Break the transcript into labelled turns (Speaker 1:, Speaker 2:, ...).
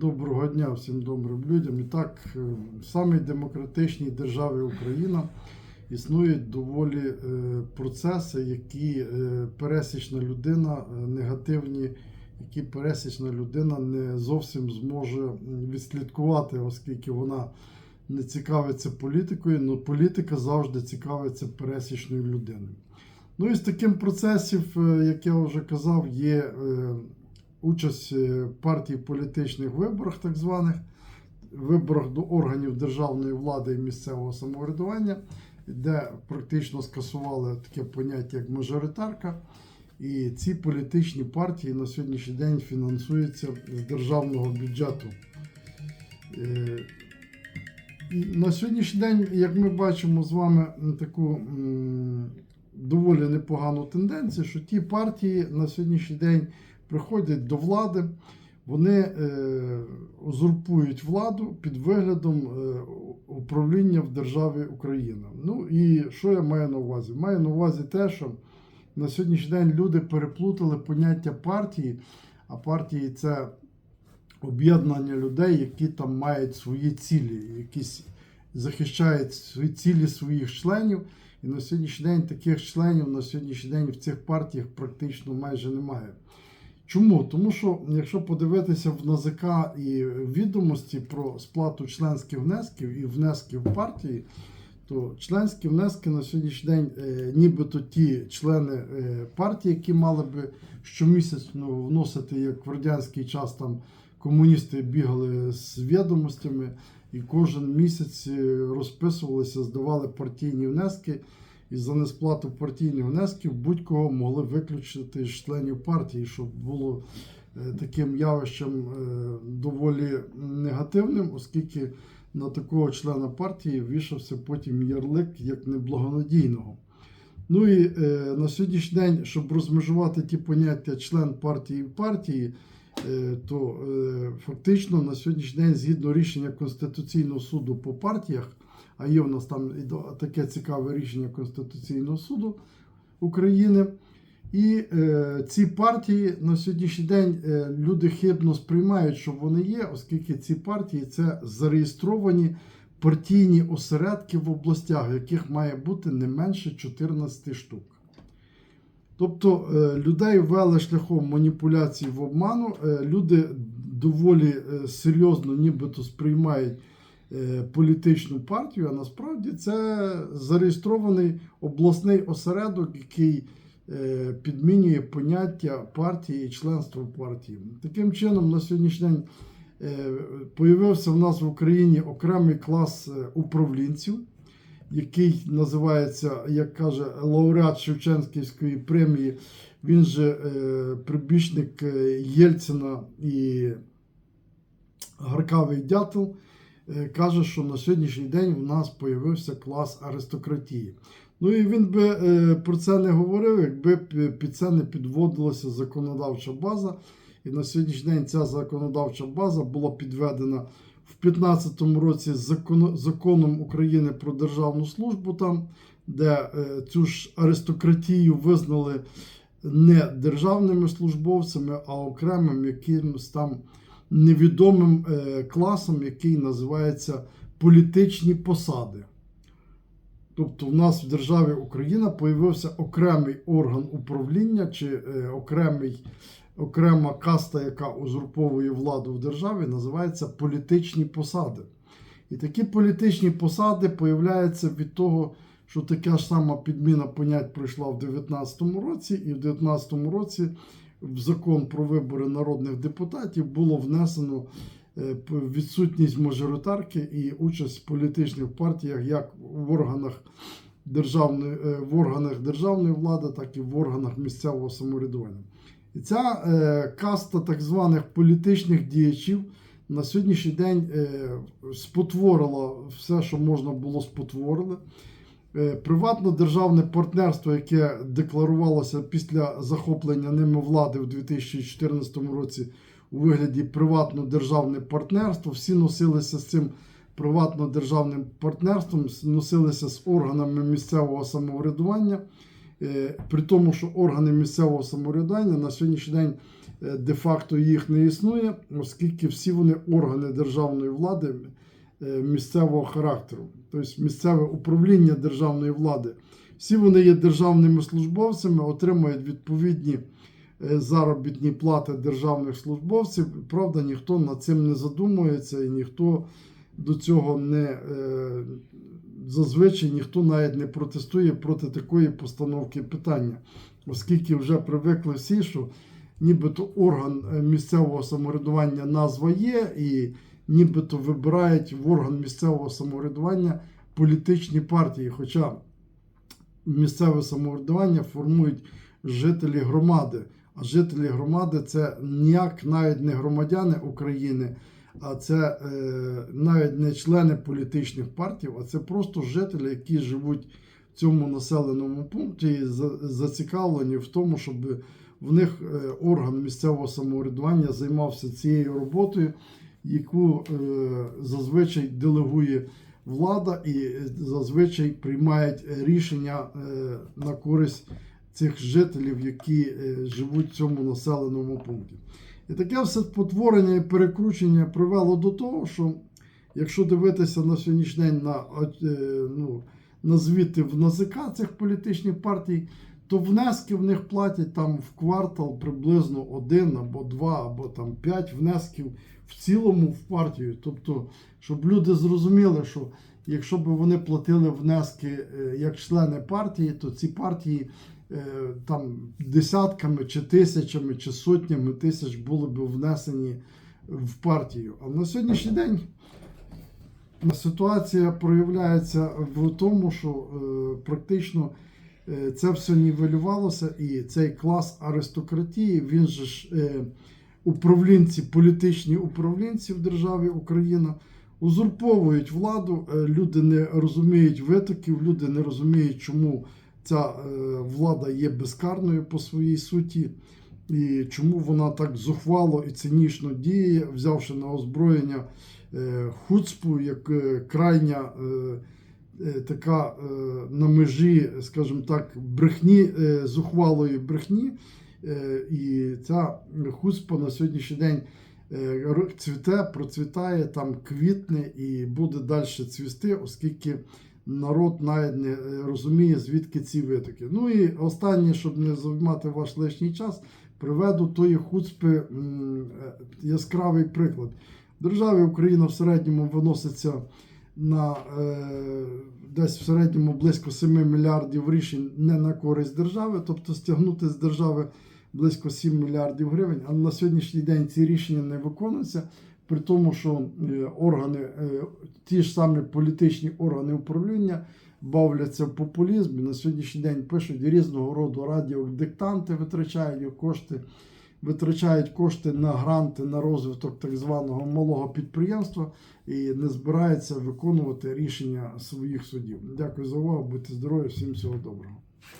Speaker 1: Доброго дня всім добрим людям. І так, е, в самій демократичній державі Україна існують доволі е, процеси, які е, пересічна людина негативні, які пересічна людина не зовсім зможе відслідкувати, оскільки вона не цікавиться політикою, але політика завжди цікавиться пересічною людиною. Ну і з таким процесів, як я вже казав, є участь е, партій в політичних виборах, так званих виборах до органів державної влади і місцевого самоврядування, де практично скасували таке поняття як мажоритарка. І ці політичні партії на сьогоднішній день фінансуються з державного бюджету. Е, на сьогоднішній день, як ми бачимо з вами, таку доволі непогану тенденцію, що ті партії на сьогоднішній день приходять до влади, вони е, узурпують владу під виглядом е, управління в державі Україна. Ну і що я маю на увазі? Маю на увазі те, що на сьогоднішній день люди переплутали поняття партії, а партії це об'єднання людей, які там мають свої цілі, якісь захищають свої цілі своїх членів. І на сьогоднішній день таких членів на сьогоднішній день в цих партіях практично майже немає. Чому? Тому що якщо подивитися в НАЗК і відомості про сплату членських внесків і внесків партії, то членські внески на сьогоднішній день, е, нібито ті члени е, партії, які мали би щомісячно вносити, як в радянський час там комуністи бігали з відомостями, і кожен місяць е, розписувалися, здавали партійні внески. І за несплату партійних внесків будь-кого могли виключити з членів партії, що було е, таким явищем е, доволі негативним, оскільки на такого члена партії вішався потім ярлик як неблагонадійного. Ну і е, на сьогоднішній день, щоб розмежувати ті поняття член партії і партії, е, то е, фактично на сьогоднішній день, згідно рішення Конституційного суду по партіях, а є в нас там таке цікаве рішення Конституційного суду України. І е, ці партії на сьогоднішній день е, люди хибно сприймають, що вони є, оскільки ці партії це зареєстровані партійні осередки в областях, яких має бути не менше 14 штук. Тобто е, людей ввели шляхом маніпуляцій в обману, е, люди доволі е, серйозно нібито сприймають політичну партію, а насправді це зареєстрований обласний осередок, який е, підмінює поняття партії і членства в партії. Таким чином, на сьогоднішній день е, появився в нас в Україні окремий клас е, управлінців, який називається, як каже лауреат Шевченківської премії. Він же е, прибічник е, Єльцина і Гаркавий Дятел. Е, Каже, що на сьогоднішній день в нас появився клас аристократії. Ну і він би е, про це не говорив, якби під це не підводилася законодавча база. І на сьогоднішній день ця законодавча база була підведена в 2015 році законом України про державну службу, там, де е, цю ж аристократію визнали не державними службовцями, а окремим якимось там невідомим е, класом, який називається політичні посади. Тобто в нас в державі Україна появився окремий орган управління чи е, окремий, окрема каста, яка узурповує владу в державі, називається політичні посади. І такі політичні посади появляються від того, що така ж сама підміна понять пройшла в 2019 році, і в 2019 році в закон про вибори народних депутатів було внесено е, відсутність мажоритарки і участь в політичних партіях як в органах державної, е, в органах державної влади, так і в органах місцевого самоврядування. І ця е, каста так званих політичних діячів на сьогоднішній день спотворила все, що можна було спотворити. Е, Приватно-державне партнерство, яке декларувалося після захоплення ними влади в 2014 році у вигляді приватно-державне партнерство, всі носилися з цим приватно-державним партнерством, носилися з органами місцевого самоврядування. Е, При тому, що органи місцевого самоврядування на сьогоднішній день е, де-факто їх не існує, оскільки всі вони органи державної влади місцевого характеру, тобто місцеве управління державної влади. Всі вони є державними службовцями, отримують відповідні е, заробітні плати державних службовців. Правда, ніхто над цим не задумується і ніхто до цього не е, зазвичай ніхто навіть не протестує проти такої постановки питання, оскільки вже привикли всі, що нібито орган е, місцевого самоврядування назва є, і нібито вибирають в орган місцевого самоврядування політичні партії. Хоча місцеве самоврядування формують жителі громади. А жителі громади це ніяк навіть не громадяни України, а це е, навіть не члени політичних партій, а це просто жителі, які живуть в цьому населеному пункті і зацікавлені в тому, щоб в них е, орган місцевого самоврядування займався цією роботою, яку е, зазвичай делегує влада і зазвичай приймають рішення е, на користь цих жителів, які е, живуть в цьому населеному пункті. І таке все потворення і перекручення привело до того, що якщо дивитися на сьогоднішній день на, ну, на звіти в НАЗК цих політичних партій, то внески в них платять там в квартал приблизно один або два, або там п'ять внесків в цілому в партію. Тобто, щоб люди зрозуміли, що якщо б вони платили внески е, як члени партії, то ці партії е, там десятками чи тисячами чи сотнями тисяч були б внесені в партію. А на сьогоднішній день ситуація проявляється в тому, що е, практично це все нівелювалося, і цей клас аристократії, він же ж е, управлінці, політичні управлінці в державі Україна. Узурповують владу, е, люди не розуміють витоків, люди не розуміють, чому ця е, влада є безкарною по своїй суті, і чому вона так зухвало і цинічно діє, взявши на озброєння е, хуцпу як крайня така на межі, скажімо так, брехні, зухвалої брехні. Е, І ця хуцпа на сьогоднішній день е, цвіте, процвітає, там квітне і буде далі цвісти, оскільки народ навіть не е, розуміє, звідки ці витоки. Ну і останнє, щоб не займати ваш лишній час, приведу тої хуцпи яскравий приклад. В Україна в середньому виноситься на десь в середньому близько 7 мільярдів рішень не на користь держави, тобто стягнути з держави близько 7 мільярдів гривень. Але на сьогоднішній день ці рішення не виконуються, при тому, що е, органи, е, ті ж самі політичні органи управління бавляться в популізм. На сьогоднішній день пишуть різного роду радіодиктанти, витрачають кошти. Витрачають кошти на гранти на розвиток так званого малого підприємства і не збираються виконувати рішення своїх судів. Дякую за увагу, будьте здорові, всім всього доброго.